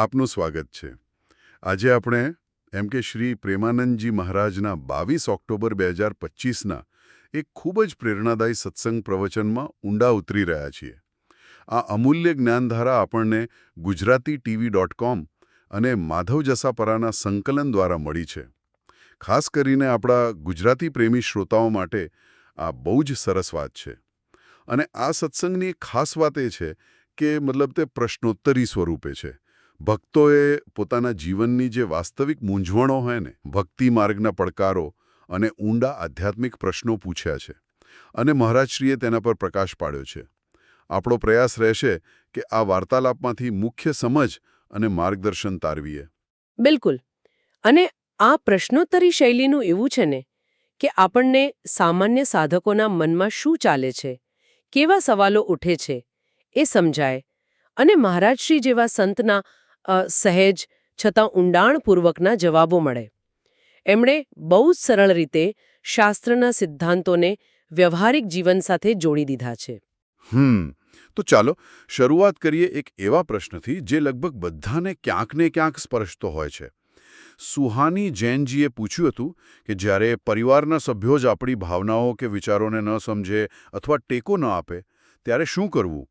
આપનું સ્વાગત છે. આજે આપણે એમ કે શ્રી પ્રેમાનંદજી મહારાજના બાવીસ ઓક્ટોબર બે હજાર પચીસના એક ખૂબ જ પ્રેરણાદાયી સત્સંગ પ્રવચનમાં ઊંડા ઉતરી રહ્યા છીએ. આ અમૂલ્ય જ્ઞાનધારા આપણને ગુજરાતી ટીવી ડોટ કોમ અને માધવ જસાપરાના સંકલન દ્વારા મળી છે. ખાસ કરીને આપણા ગુજરાતી પ્રેમી શ્રોતાઓ માટે આ બહુ જ સરસ વાત છે. અને આ સત્સંગની ખાસ વાત એ છે કે મતલબ તે પ્રશ્નોત્તરી સ્વરૂપે છે. ભક્તોએ પોતાના જીવનની જે વાસ્તવિક મૂંઝવણો હોય ને, ભક્તિ માર્ગના પડકારો અને ઊંડા આધ્યાત્મિક પ્રશ્નો પૂછ્યા છે અને મહારાજશ્રીએ તેના પર પ્રકાશ પાડ્યો છે. આપણો પ્રયાસ રહેશે કે આ વાર્તાલાપમાંથી મુખ્ય સમજ અને માર્ગદર્શન તારવીએ. બિલકુલ. અને આ પ્રશ્નોત્તરી શૈલીનું એવું છે ને કે આપણને સામાન્ય સાધકોના મનમાં શું ચાલે છે, કેવા સવાલો ઉઠે છે એ સમજાય અને મહારાજશ્રી જેવા સંતના સહેજ છતાં ઊંડાણપૂર્વકના જવાબો મળે. એમણે બહુ જ સરળ રીતે શાસ્ત્રના સિદ્ધાંતોને વ્યવહારિક જીવન સાથે જોડી દીધા છે. હમ, તો ચાલો શરૂઆત કરીએ એક એવા પ્રશ્નથી જે લગભગ બધાને ક્યાંક ને ક્યાંક સ્પર્શતો હોય છે. સુહાની જૈનજીએ પૂછ્યું હતું કે જ્યારે પરિવારના સભ્યો જ આપણી ભાવનાઓ કે વિચારોને ન સમજે અથવા ટેકો ન આપે, ત્યારે શું કરવું?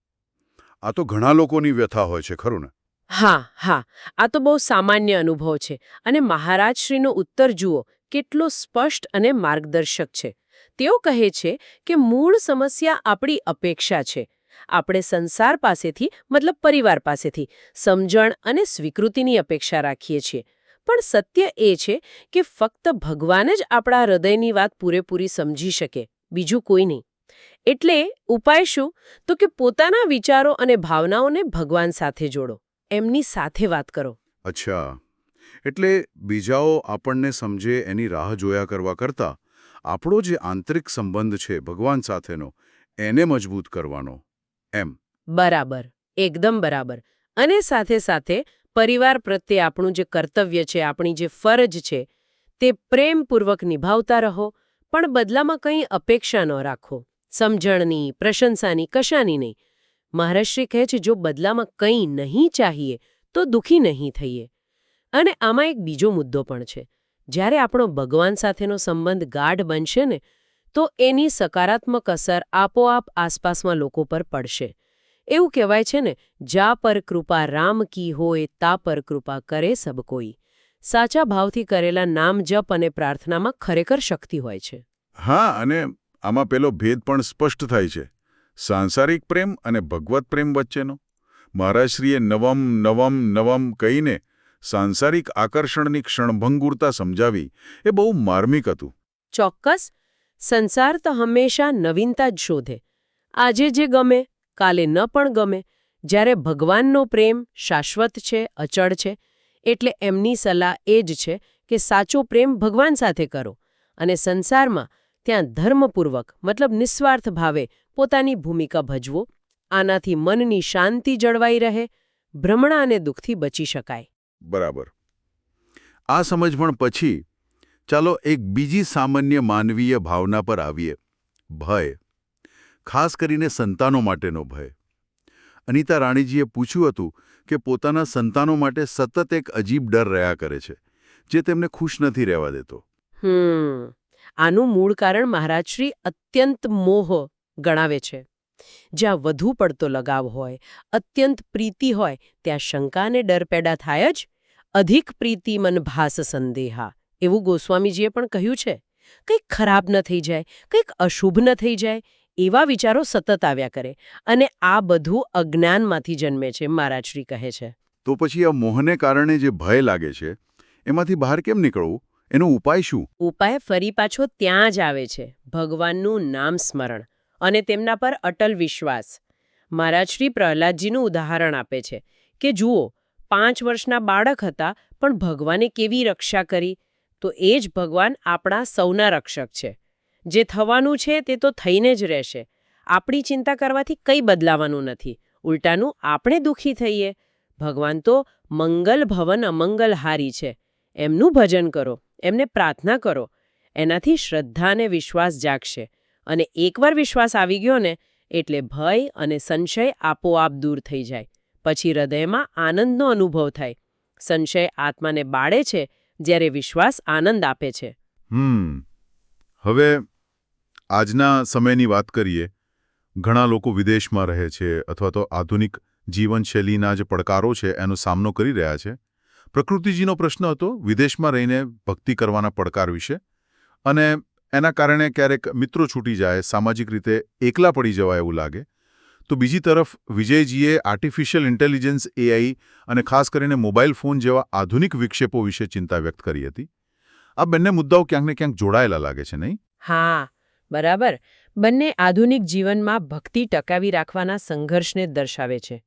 આ તો ઘણા લોકોની વ્યથા હોય છે, ખરું ને? હા હા, આ તો બહુ સામાન્ય અનુભવ છે અને મહારાજશ્રીનો ઉત્તર જુઓ, કેટલો સ્પષ્ટ અને માર્ગદર્શક છે. તેઓ કહે છે કે મૂળ સમસ્યા આપણી અપેક્ષા છે. આપણે સંસાર પાસેથી, મતલબ પરિવાર પાસેથી, સમજણ અને સ્વીકૃતિની અપેક્ષા રાખીએ છીએ. પણ સત્ય એ છે કે ફક્ત ભગવાન જ આપણા હૃદયની વાત પૂરેપૂરી સમજી શકે, બીજું કોઈ નહીં. એટલે ઉપાય શું? તો કે પોતાના વિચારો અને ભાવનાઓને ભગવાન સાથે જોડો. એમની સાથે વાત કરો. અચ્છા. એટલે બીજાઓ આપણને સમજે એની રાહ જોયા કરવા કરતાં. આપણો જે આંતરિક સંબંધ છે ભગવાન સાથેનો એને મજબૂત કરવાનો. એમ. બરાબર. એકદમ બરાબર. અને સાથે સાથે પરિવાર પ્રત્યે આપણું જે કર્તવ્ય છે આપણી જે ફરજ છે તે પ્રેમપૂર્વક નિભાવતા રહો પણ બદલામાં કંઈ અપેક્ષા ન રાખો. સમજણની પ્રશંસાની કશાની નહીં. મહારાષ્ટ્રી કહે છે, જો બદલામાં કંઈ નહીં ચાહીએ, તો દુઃખી નહીં થઈએ. અને આમાં એક બીજો મુદ્દો પણ છે. જ્યારે આપણો ભગવાન સાથેનો સંબંધ ગાઢ બનશે ને, તો એની સકારાત્મક અસર આપોઆપ આસપાસમાં લોકો પર પડશે. એવું કહેવાય છે ને, જા પર કૃપા રામ કી હોય, તા પર કૃપા કરે સબ કોઈ. સાચા ભાવથી કરેલા નામ જપ અને પ્રાર્થનામાં ખરેખર શક્તિ હોય છે. હા, અને આમાં પેલો ભેદ પણ સ્પષ્ટ થાય છે. સાંસારિક પ્રેમ અને ભગવત પ્રેમ વચ્ચેનો. મહારાજશ્રીએ નવમ નવમ નવમ કહીને સાંસારિક આકર્ષણની ક્ષણભંગુરતા સમજાવી. એ બહુ માર્મિક હતું. ચોક્કસ, સંસાર તો હંમેશા નવીનતા જ શોધે. આજે જે ગમે, કાલે ન પણ ગમે, જ્યારે ભગવાનનો પ્રેમ શાશ્વત છે, અચળ છે, એટલે એમની સલાહ એ જ છે કે સાચો પ્રેમ ભગવાન સાથે કરો. અને સંસારમાં ત્યાં ધર્મપૂર્વક મતલબ નિસ્વાર્થ ભાવે પોતાની ભૂમિકા ભજવો આનાથી મનની શાંતિ જળવાઈ રહે ભ્રમણા અને દુઃખથી બચી શકાય. બરાબર. આ સમજણ પછી ચાલો એક બીજી સામાન્ય માનવીય ભાવના પર આવીએ. ભય. ખાસ કરીને સંતાનો માટેનો ભય. અનિતા રાણીજીએ પૂછ્યું હતું કે પોતાના સંતાનો માટે સતત એક અજીબ ડર રહ્યા કરે છે જે તેમને ખુશ નથી રહેવા દેતો. આનું મૂળ કારણ મહારાજશ્રી અત્યંત મોહ ગણાવે છે. જ્યાં વધુ પડતો લગાવ હોય, અત્યંત પ્રીતિ હોય, ત્યાં શંકાને ડર પેદા થાય જ અધિક પ્રીતિ મન ભાસ સંદેહા. એવું ગોસ્વામીજીએ પણ કહ્યું છે. કંઈક ખરાબ ન થઈ જાય, કંઈક અશુભ ન થઈ જાય, એવા વિચારો સતત આવ્યા કરે અને આ બધું અજ્ઞાનમાંથી જન્મે છે, મહારાજશ્રી કહે છે. તો પછી આ મોહને કારણે જે ભય લાગે છે, એમાંથી બહાર કેમ નીકળવું? એનો ઉપાય શું? ઉપાય ફરી પાછો ત્યાં જ આવે છે. ભગવાનનું નામ સ્મરણ અને તેમના પર અટલ વિશ્વાસ. મહારાજશ્રી પ્રહલાદજીનું ઉદાહરણ આપે છે કે, જુઓ, પાંચ વર્ષના બાળક હતા, પણ ભગવાને કેવી રક્ષા કરી? તો એ જ ભગવાન આપણા સૌના રક્ષક છે. જે થવાનું છે તે તો થઈને જ રહેશે. આપણી ચિંતા કરવાથી કંઈ બદલાવાનું નથી. ઉલટાનું આપણે દુઃખી થઈએ. ભગવાન તો મંગલ ભવન અમંગલહારી છે. એમનું ભજન કરો. એમને પ્રાર્થના કરો. એનાથી શ્રદ્ધા અને વિશ્વાસ જાગશે. અને એકવાર વિશ્વાસ આવી ગયો ને, એટલે ભય અને સંશય આપોઆપ દૂર થઈ જાય. પછી હૃદયમાં આનંદનો અનુભવ થાય. સંશય આત્માને બાળે છે, જ્યારે વિશ્વાસ આનંદ આપે છે. હમ. હવે આજના સમયની વાત કરીએ. ઘણા લોકો વિદેશમાં રહે છે અથવા તો આધુનિક જીવનશૈલીના જે પડકારો છે, એનો સામનો કરી રહ્યા છે. પ્રકૃતિજીનો પ્રશ્ન હતો વિદેશમાં રહીને ભક્તિ કરવાના પડકાર વિશે. અને એના કારણે ક્યારેક મિત્રો છૂટી જાય, સામાજિક રીતે એકલા પડી જવાય એવું લાગે. તો બીજી તરફ વિજયજીએ આર્ટિફિશિયલ ઇન્ટેલિજન્સ એઆઈ અને ખાસ કરીને મોબાઈલ ફોન જેવા આધુનિક વિક્ષેપો વિશે ચિંતા વ્યક્ત કરી હતી. આ બંને મુદ્દાઓ ક્યાંક ને ક્યાંક જોડાયેલા લાગે છે, નહીં? હા, બરાબર. બંને આધુનિક જીવનમાં ભક્તિ ટકાવી રાખવાના સંઘર્ષને દર્શાવે છે.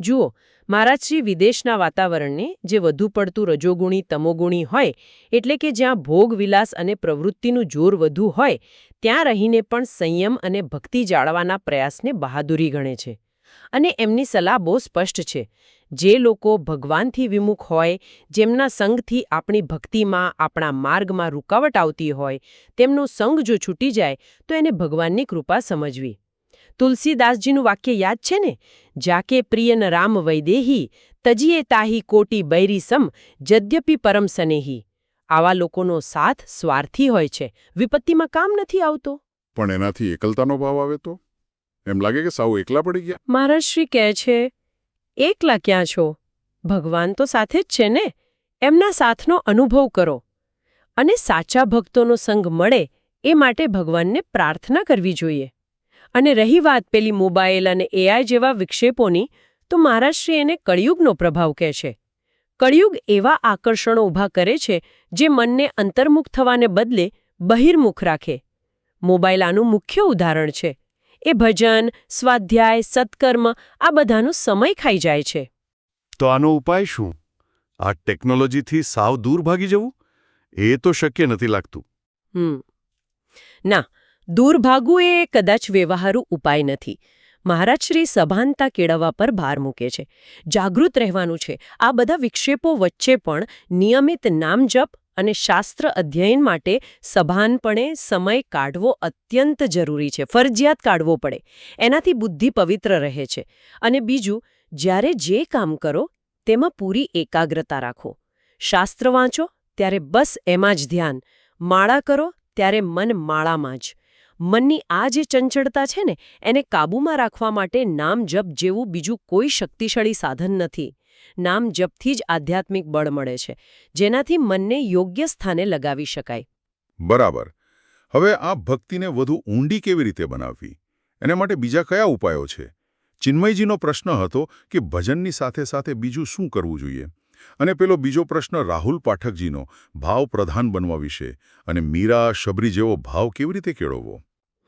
જુઓ મહારાજશ્રી વિદેશના વાતાવરણને જે વધુ પડતું રજોગુણી, તમોગુણી હોય, એટલે કે જ્યાં ભોગવિલાસ અને પ્રવૃત્તિનું જોર વધુ હોય, ત્યાં રહીને પણ સંયમ અને ભક્તિ જાળવાના પ્રયાસને બહાદુરી ગણે છે. અને એમની સલાહ બહુ સ્પષ્ટ છે. જે લોકો ભગવાનથી વિમુખ હોય, જેમના સંગથી આપણી ભક્તિમાં, આપણા માર્ગમાં રૂકાવટ આવતી હોય, તેમનો સંગ જો છૂટી જાય, તો એને ભગવાનની કૃપા સમજવી. તુલસીદાસજીનું વાક્ય યાદ છે ને? જાકે પ્રિયન રામ વૈદેહી તજીએ તાહી કોટી બૈરી સમ જદ્યપી પરમ સનેહી. આવા લોકોનો સાથ સ્વાર્થી હોય છે. વિપત્તિમાં કામ નથી આવતો. પણ એનાથી એકલતાનો ભાવ આવે તો? એમ લાગે કે સાવ એકલા પડી ગયા? મહારાજશ્રી કહે છે એકલા ક્યાં છો? ભગવાન તો સાથે જ છે ને? એમના સાથનો અનુભવ કરો. અને સાચા ભક્તોનો સંગ મળે એ માટે ભગવાનને પ્રાર્થના કરવી જોઈએ. અને રહી વાત પેલી મોબાઈલ અને એઆઈ જેવા વિક્ષેપોની તો મહારાષ્ટ્રી એને કળિયુગનો પ્રભાવ કહે છે. કળિયુગ એવા આકર્ષણો ઊભા કરે છે જે મનને અંતર્મુખ થવાને બદલે બહિર્મુખ રાખે. મોબાઈલ આનું મુખ્ય ઉદાહરણ છે. એ ભજન સ્વાધ્યાય સત્કર્મ આ બધાનો સમય ખાઈ જાય છે. તો આનો ઉપાય શું? આ ટેકનોલોજીથી સાવ દૂર ભાગી જવું? એ તો શક્ય નથી લાગતું. હમ. ના દૂર ભાગવું એ કદાચ વ્યવહારુ ઉપાય નથી. મહારાજશ્રી સભાનતા કેળવવા પર ભાર મૂકે છે. જાગૃત રહેવાનું છે. આ બધા વિક્ષેપો વચ્ચે પણ નિયમિત નામજપ અને શાસ્ત્ર અધ્યયન માટે સભાનપણે સમય કાઢવો અત્યંત જરૂરી છે. ફરજિયાત કાઢવો પડે. એનાથી બુદ્ધિ પવિત્ર રહે છે. અને બીજું, જ્યારે જે કામ કરો, તેમાં પૂરી એકાગ્રતા રાખો. શાસ્ત્ર વાંચો, ત્યારે બસ એમાં જ ધ્યાન. માળા કરો, ત્યારે મન માળામાં જ. મનની આ જે ચંચળતા છે ને, એને કાબૂમાં રાખવા માટે નામ જપ જેવું બીજું કોઈ શક્તિશાળી સાધન નથી. નામ જપથી જ આધ્યાત્મિક બળ મળે છે, જેનાથી મનને યોગ્ય સ્થાને લગાવી શકાય. બરાબર. હવે આ ભક્તિને વધુ ઊંડી કેવી રીતે બનાવવી? એના માટે બીજા કયા ઉપાયો છે? ચિન્મયજીનો પ્રશ્ન હતો કે ભજનની સાથે સાથે બીજું શું કરવું જોઈએ? અને પેલો બીજો પ્રશ્ન રાહુલ પાઠકજીનો, ભાવ પ્રધાન બનવા વિશે, અને મીરા શબરી જેવો ભાવ કેવી રીતે કેળવવો?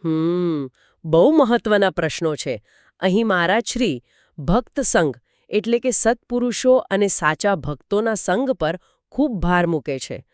હમ, બહુ મહત્વના પ્રશ્નો છે. અહીં મારા શ્રી ભક્ત સંઘ એટલે કે સત્પુરુષો અને સાચા ભક્તોના સંગ પર ખૂબ ભાર મૂકે છે.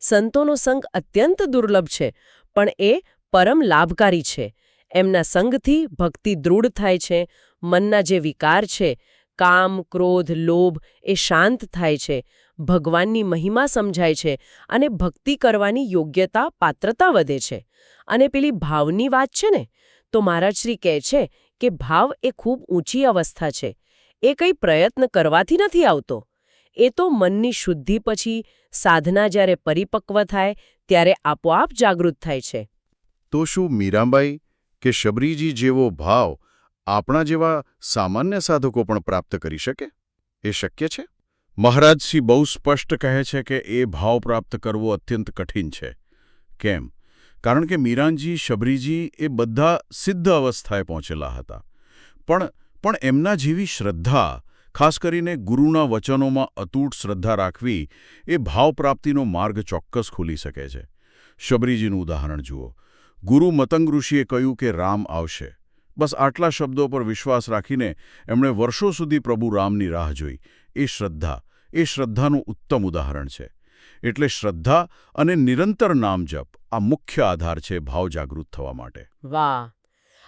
સંતોનો સંગ અત્યંત દુર્લભ છે, પણ એ પરમ લાભકારી છે. એમના સંઘથી ભક્તિ દૃઢ થાય છે, મનના જે વિકાર છે, કામ, ક્રોધ, લોભ એ શાંત થાય છે. ભગવાનની મહિમા સમજાય છે અને ભક્તિ કરવાની યોગ્યતા, પાત્રતા વધે છે. અને પેલી ભાવની વાત છે ને, તો મહારાજશ્રી કહે છે કે ભાવ એ ખૂબ ઊંચી અવસ્થા છે. એ કંઈ પ્રયત્ન કરવાથી નથી આવતો. એ તો મનની શુદ્ધિ પછી સાધના જ્યારે પરિપક્વ થાય, ત્યારે આપોઆપ જાગૃત થાય છે. તો શું મીરાબાઈ કે શબરીજી જેવો ભાવ આપણા જેવા સામાન્ય સાધકો પણ પ્રાપ્ત કરી શકે? એ શક્ય છે? મહારાજશ્રી બહુ સ્પષ્ટ કહે છે કે એ ભાવ પ્રાપ્ત કરવો અત્યંત કઠિન છે. કેમ? કારણ કે મીરાનજી શબરીજી એ બધા સિદ્ધ અવસ્થાએ પહોંચેલા હતા. પણ પણ એમના જેવી શ્રદ્ધા, ખાસ કરીને ગુરુના વચનોમાં અતૂટ શ્રદ્ધા રાખવી, એ ભાવ પ્રાપ્તિનો માર્ગ ચોક્કસ ખોલી શકે છે. શબરીજીનું ઉદાહરણ જુઓ. ગુરુ મતંગ ઋષિએ કહ્યું કે રામ આવશે. બસ આટલા શબ્દો પર વિશ્વાસ રાખીને એમણે વર્ષો સુધી પ્રભુ રામની રાહ જોઈ. એ શ્રદ્ધા એ શ્રદ્ધાનું ઉત્તમ ઉદાહરણ છે. એટલે શ્રદ્ધા અને નિરંતર નામજપ આ મુખ્ય આધાર છે ભાવ જાગૃત થવા માટે. વાહ!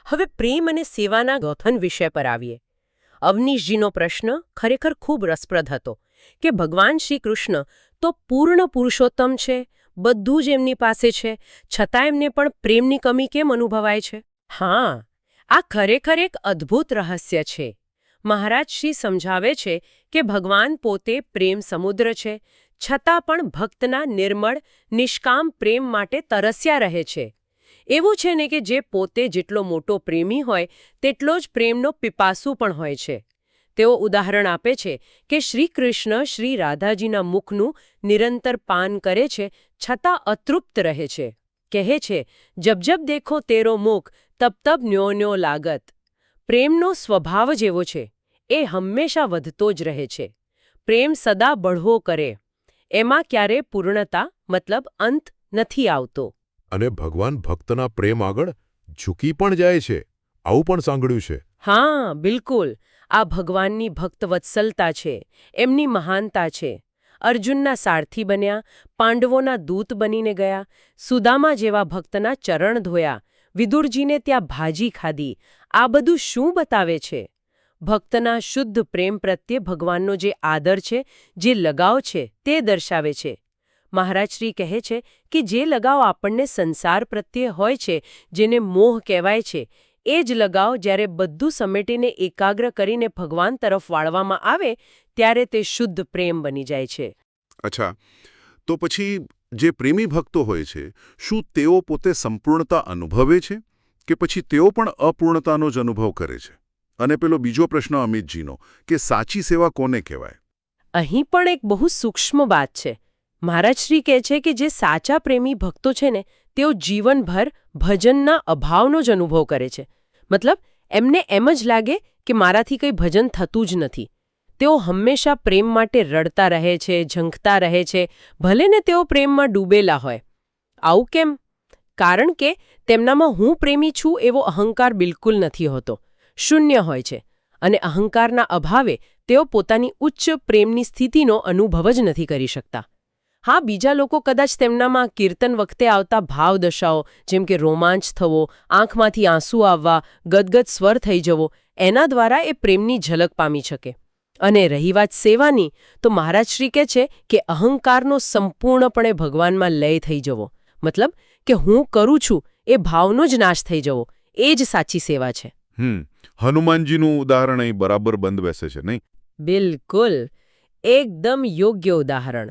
હવે પ્રેમ અને સેવાના ગોથન વિષય પર આવીએ. અવનીશજીનો પ્રશ્ન ખરેખર ખૂબ રસપ્રદ હતો કે ભગવાન શ્રી કૃષ્ણ તો પૂર્ણ પુરુષોત્તમ છે, બધું જ એમની પાસે છે, છતાં એમને પણ પ્રેમની કમી કેમ અનુભવાય છે? હા, આ ખરેખર એક અદ્ભુત રહસ્ય છે. મહારાજ શ્રી સમજાવે છે કે ભગવાન પોતે પ્રેમ સમુદ્ર છે, છતાં પણ ભક્તના નિર્મળ, નિષ્કામ પ્રેમ માટે તરસ્યા રહે છે. એવું છે ને કે જે પોતે જેટલો મોટો પ્રેમી હોય, તેટલો જ પ્રેમનો પીપાસુ પણ હોય છે. તેઓ ઉદાહરણ આપે છે કે શ્રી કૃષ્ણ શ્રી રાધાજીના મુખનું નિરંતર પાન કરે છે, છતાં અતૃપ્ત રહે છે. કહે છે, જબ જબ દેખો તેરો મુખ, તબ તબ ન્યો ન્યો લાગત. પ્રેમનો સ્વભાવ જેવો છે એ હંમેશા વધતો જ રહે છે. પ્રેમ સદા બઢવો કરે એમાં ક્યારે પૂર્ણતા મતલબ અંત નથી આવતો. અને ભગવાન ભક્તના પ્રેમ આગળ ઝૂકી પણ જાય છે આવું પણ સાંભળ્યું છે. હા બિલકુલ. આ ભગવાનની ભક્તવત્સલતા છે એમની મહાનતા છે. અર્જુનના સારથી બન્યા પાંડવોના દૂત બનીને ગયા સુદામા જેવા ભક્તના ચરણ ધોયા વિદુરજીને ત્યાં ભાજી ખાધી. આ બધું શું બતાવે છે? ભક્તના શુદ્ધ પ્રેમ પ્રત્યે ભગવાનનો જે આદર છે, જે લગાવ છે, તે દર્શાવે છે. મહારાજશ્રી કહે છે કે જે લગાવ આપણને સંસાર પ્રત્યે હોય છે, જેને મોહ કહેવાય છે, એ જ લગાવ જ્યારે બધું સમેટીને એકાગ્ર કરીને ભગવાન તરફ વાળવામાં આવે, ત્યારે તે શુદ્ધ પ્રેમ બની જાય છે. અચ્છા. તો પછી જે પ્રેમી ભક્તો હોય છે, શું તેઓ પોતે સંપૂર્ણતા અનુભવે છે કે પછી તેઓ પણ અપૂર્ણતાનો જ અનુભવ કરે છે? અને પેલો બીજો પ્રશ્ન અમિતજીનો, કે સાચી સેવા કોને કહેવાય? અહીં પણ એક બહુ સૂક્ષ્મ વાત છે. મહારાજશ્રી કહે છે કે જે સાચા પ્રેમી ભક્તો છે ને, તેઓ જીવનભર ભજનના અભાવનો જ અનુભવ કરે છે. મતલબ, એમને એમ જ લાગે કે મારાથી કંઈ ભજન થતું જ નથી. તેઓ હંમેશા પ્રેમ માટે રડતા રહે છે, ઝંખતા રહે છે, ભલે ને તેઓ પ્રેમમાં ડૂબેલા હોય. આવું કેમ? કારણ કે તેમનામાં હું પ્રેમી છું એવો અહંકાર બિલકુલ નથી હોતો. શૂન્ય હોય છે. અને અહંકારના અભાવે તેઓ પોતાની ઉચ્ચ પ્રેમની સ્થિતિનો અનુભવ જ નથી કરી શકતા. હા, બીજા લોકો કદાચ તેમનામાં કીર્તન વખતે આવતા ભાવ દશાઓ, જેમ કે રોમાંચ થવો, આંખમાંથી આંસુ આવવા, ગદગદ સ્વર થઈ જવો, એના દ્વારા એ પ્રેમની ઝલક પામી શકે. અને રહી વાત સેવાની તો મહારાજ શ્રી કહે છે કે અહંકારનો સંપૂર્ણપણે ભગવાનમાં લય થઈ જવો. મતલબ કે હું કરું છું એ ભાવનો જ નાશ થઈ જવો. એ જ સાચી સેવા છે. હમ હનુમાનજીનું ઉદાહરણ અહીં બરાબર બંધ બેસે છે નહીં? બિલકુલ. એકદમ યોગ્ય ઉદાહરણ.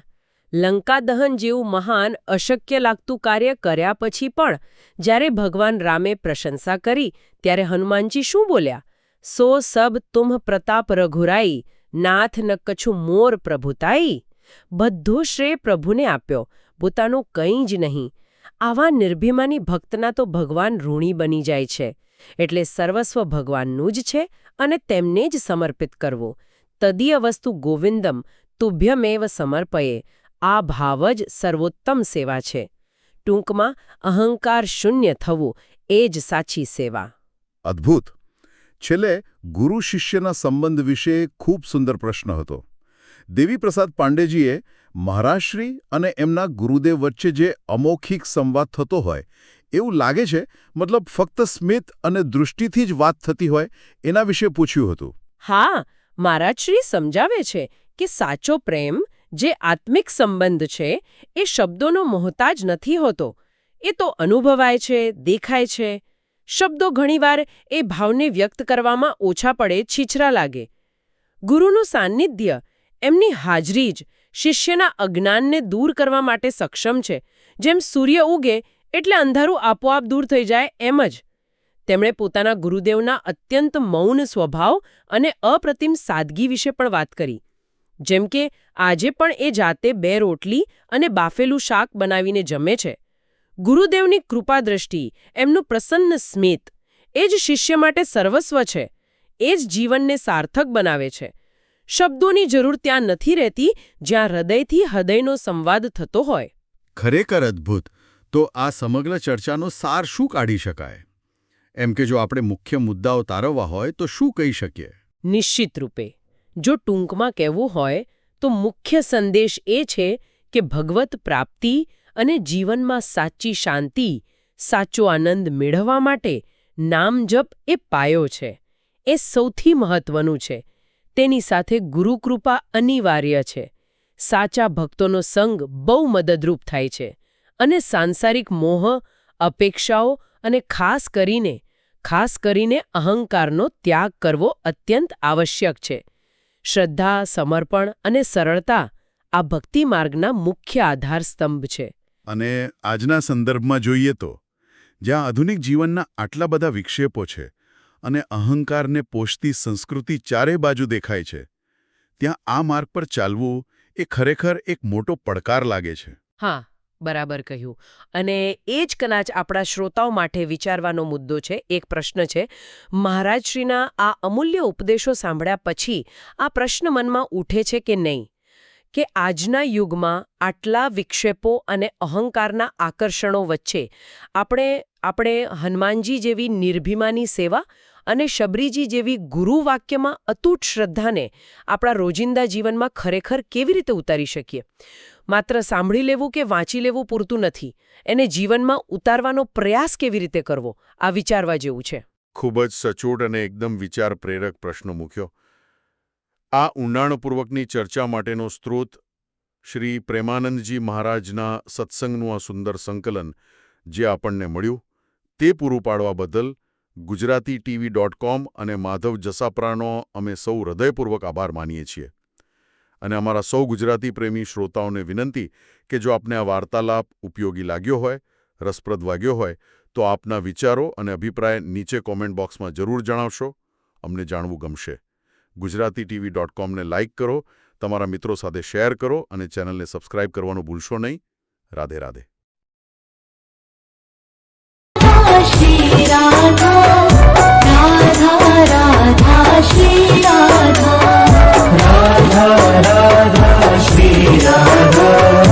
લંકા દહન જેવું મહાન અશક્ય લાગતું કાર્ય કર્યા પછી પણ જ્યારે ભગવાન રામે પ્રશંસા કરી ત્યારે હનુમાનજી શું બોલ્યા? સો સબ તુમ પ્રતાપ રઘુરાઈ નાથ ન કછું મોર પ્રભુતાઈ બધો શ્રેય પ્રભુને આપ્યો. પોતાનું કંઈ જ નહીં. આવા નિર્ભિમાની ભક્તના તો ભગવાન ઋણી બની જાય છે. એટલે સર્વસ્વ ભગવાનનું જ છે અને તેમને જ સમર્પિત કરવું. તદીય વસ્તુ ગોવિંદમ તુભ્યમેવ સમર્પયે. આ ભાવ જ સર્વોત્તમ સેવા છે. ટૂંકમાં અહંકાર શૂન્ય થવું એ જ સાચી સેવા. અદ્ભુત. છેલ્લે ગુરુ શિષ્યના સંબંધ વિશે ખૂબ સુંદર પ્રશ્ન હતો. દેવીપ્રસાદ પાંડેજીએ મહારાજશ્રી અને એમના ગુરુદેવ વચ્ચે જે અમૌખિક સંવાદ થતો હોય, એવું લાગે છે, મતલબ ફક્ત સ્મિત અને દૃષ્ટિથી જ વાત થતી હોય, એના વિશે પૂછ્યું હતું. હા, મહારાજશ્રી સમજાવે છે કે સાચો પ્રેમ, જે આત્મિક સંબંધ છે, એ શબ્દોનો મોહતાજ નથી હોતો. એ તો અનુભવાય છે, દેખાય છે શબ્દો ઘણીવાર એ ભાવને વ્યક્ત કરવામાં ઓછા પડે છીછરા લાગે. ગુરુનું સાન્નિધ્ય એમની હાજરી જ શિષ્યના અજ્ઞાનને દૂર કરવા માટે સક્ષમ છે. જેમ સૂર્ય ઉગે એટલે અંધારું આપોઆપ દૂર થઈ જાય એમ જ. તેમણે પોતાના ગુરુદેવના અત્યંત મૌન સ્વભાવ અને અપ્રતિમ સાદગી વિશે પણ વાત કરી. જેમ કે, આજે પણ એ જાતે બે રોટલી અને બાફેલું શાક બનાવીને જમે છે. ગુરુદેવની કૃપા દ્રષ્ટિ એમનું પ્રસન્ન સ્મિત. એ જ શિષ્ય માટે સર્વસ્વ છે. એ જ જીવનને સાર્થક બનાવે છે. શબ્દોની જરૂર ત્યાં નથી રહેતી જ્યાં હૃદયથી હૃદયનો સંવાદ થતો હોય. ખરેખર અદ્ભુત. તો આ સમગ્ર ચર્ચાનો સાર શું કાઢી શકાય? એમ કે જો આપણે મુખ્ય મુદ્દાઓ તારવવા હોય તો શું કહી શકીએ? નિશ્ચિત રૂપે. જો ટૂંકમાં કહેવું હોય તો મુખ્ય સંદેશ એ છે કે ભગવત પ્રાપ્તિ અને જીવનમાં સાચી શાંતિ, સાચો આનંદ મેળવવા માટે નામ જપ એ પાયો છે. એ સૌથી મહત્વનું છે. તેની સાથે ગુરુકૃપા અનિવાર્ય છે. સાચા ભક્તોનો સંગ બહુ મદદરૂપ થાય છે અને સાંસારિક મોહ, અપેક્ષાઓ અને ખાસ કરીને ખાસ કરીને અહંકારનો ત્યાગ કરવો અત્યંત આવશ્યક છે. શ્રદ્ધા, સમર્પણ અને સરળતા આ ભક્તિ માર્ગના મુખ્ય આધારસ્તંભ છે. અને આજના સંદર્ભમાં જોઈએ તો, જ્યાં આધુનિક જીવનના આટલા બધા વિક્ષેપો છે અને અહંકારને પોષતી સંસ્કૃતિ ચારે બાજુ દેખાય છે, ત્યાં આ માર્ગ પર ચાલવું એ ખરેખર એક મોટો પડકાર લાગે છે. હા, બરાબર કહ્યું. અને એ જ કદાચ આપણા શ્રોતાઓ માટે વિચારવાનો મુદ્દો છે, એક પ્રશ્ન છે. મહારાજશ્રીના આ અમૂલ્ય ઉપદેશો સાંભળ્યા પછી આ પ્રશ્ન મનમાં ઉઠે છે કે નહીં? કે આજના યુગમાં આટલા વિક્ષેપો અને અહંકારના આકર્ષણો વચ્ચે આપણે આપણે હનુમાનજી જેવી નિર્ભિમાની સેવા અને શબરીજી જેવી ગુરુ વાક્યમાં અતૂટ શ્રદ્ધાને આપણા રોજિંદા જીવનમાં ખરેખર કેવી રીતે ઉતારી શકીએ? માત્ર સાંભળી લેવું કે વાંચી લેવું પૂરતું નથી. એને જીવનમાં ઉતારવાનો પ્રયાસ કેવી રીતે કરવો? આ વિચારવા જેવું છે. ખૂબ જ સચોટ અને એકદમ વિચાર પ્રેરક પ્રશ્ન મૂક્યો. આ ઊંડાણપૂર્વકની ચર્ચા માટેનો સ્ત્રોત શ્રી પ્રેમાનંદજી મહારાજના સત્સંગનું આ સુંદર સંકલન જે આપણને મળ્યું, તે પૂરું પાડવા બદલ ગુજરાતી ટીવી ડોટ કોમ અને માધવ જસાપરાનો અમે સૌ હૃદયપૂર્વક આભાર માનીએ છીએ. અને અમારા સૌ ગુજરાતી પ્રેમી શ્રોતાઓને વિનંતી કે જો આપને આ વાર્તાલાપ ઉપયોગી લાગ્યો હોય, રસપ્રદ વાગ્યો હોય, તો આપના વિચારો અને અભિપ્રાય નીચે કોમેન્ટ બોક્સમાં જરૂર જણાવશો. અમને જાણવું ગમશે. ગુજરાતી ટીવી ડોટ કોમને લાઇક કરો તમારા મિત્રો સાથે શેર કરો અને ચેનલને સબસ્ક્રાઇબ કરવાનું ભૂલશો નહીં Radhe Radhe Radha, Radha, Shri Radha.